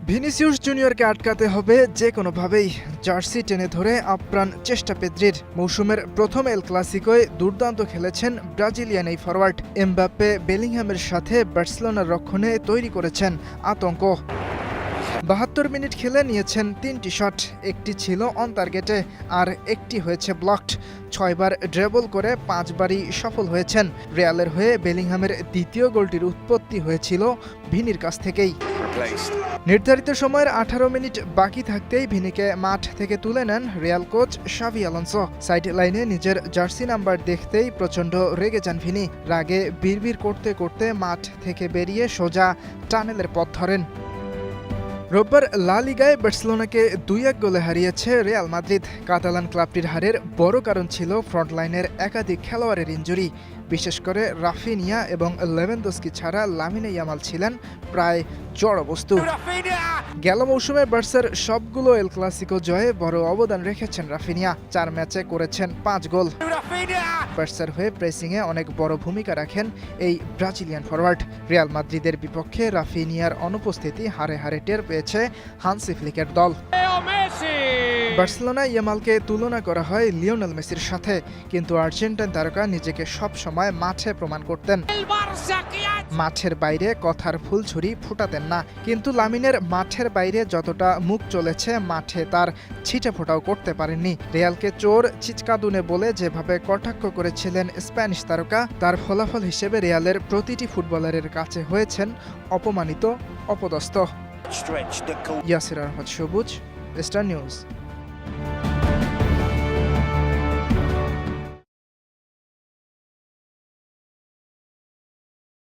Vinicius জুনিয়রকে আটকাতে হবে যে কোনোভাবেই। জার্সি টেনে ধরে আপ্রাণ চেষ্টা পেদ্রির। মৌসুমের প্রথম এল ক্লাসিকোয় দুর্দান্ত খেলেছেন ব্রাজিলিয়ান এই ফরওয়ার্ড এমবাপ্পে বেলিংহামের সাথে বার্সেলোনার রক্ষণে তৈরি করেছেন আতঙ্ক। বাহাত্তর মিনিট খেলে নিয়েছেন তিনটি শট একটি ছিল অন টার্গেটে আর একটি হয়েছে ব্লকড ছয়বার ড্রেবল করে পাঁচবারই সফল হয়েছেন। রিয়ালের হয়ে বেলিংহামের দ্বিতীয় গোলটির উৎপত্তি হয়েছিল ভিনির কাছ থেকেই। নির্ধারিত সময়ের আঠারো মিনিট বাকি থাকতেই ভিনিকে মাঠ থেকে তুলে নেন রিয়াল কোচ শাভি আলোনসো। সাইড লাইনে নিজের জার্সি নাম্বার দেখতেই প্রচণ্ড রেগে যান ভিনি। রাগে বিড়বিড় করতে করতে মাঠ থেকে বেরিয়ে সোজা টানেলের পথ ধরেন। রোববার লা লিগায় বার্সেলোনাকে দুই এক গোলে হারিয়েছে রিয়াল মাদ্রিদ। কাতালান ক্লাবটির হারের বড় কারণ ছিল ফ্রন্টলাইনের একাধিক খেলোয়াড়ের ইঞ্জুরি। বিশেষ করে রাফিনিয়া এবং লেভেনদোস্কি ছাড়া লামিনে ইয়ামাল ছিলেন প্রায় জড়বস্তু গেল মৌসুমে বার্সার সবগুলো এল ক্লাসিকো জয়ে বড় অবদান রেখেছেন রাফিনিয়া। চার ম্যাচে করেছেন পাঁচ গোল। বার্সার হয়ে প্রেসিংয়ে অনেক বড় ভূমিকা রাখেন এই ব্রাজিলিয়ান ফরওয়ার্ড রিয়াল মাদ্রিদের বিপক্ষে রাফিনিয়ার অনুপস্থিতি হারে হারে টের পেয়েছে হানসি ফ্লিকের দল। বার্সেলোনা ইয়ামালকে তুলনা করা হয় লিওনেল মেসির সাথে কিন্তু আর্জেন্টাইন তারকা নিজেকে সব সময় মাঠে প্রমাণ করতেন। মাঠের বাইরে কথার ফুলঝুরি ফুটাতেন না কিন্তু লামিনের মাঠের বাইরে যতটা মুখ চলেছে মাঠে তার ছিটে ফোটাও করতে পারেননি। রিয়ালকে চোর চিচকাদুনে বলে যেভাবে কটাক্ষ করেছিলেন স্প্যানিশ তারকা তার ফলাফল হিসেবে রিয়ালের প্রতিটি ফুটবলারের কাছে হয়েছেন অপমানিত অপদস্থ। ইয়াসির আহমদ সবুজ। Star News.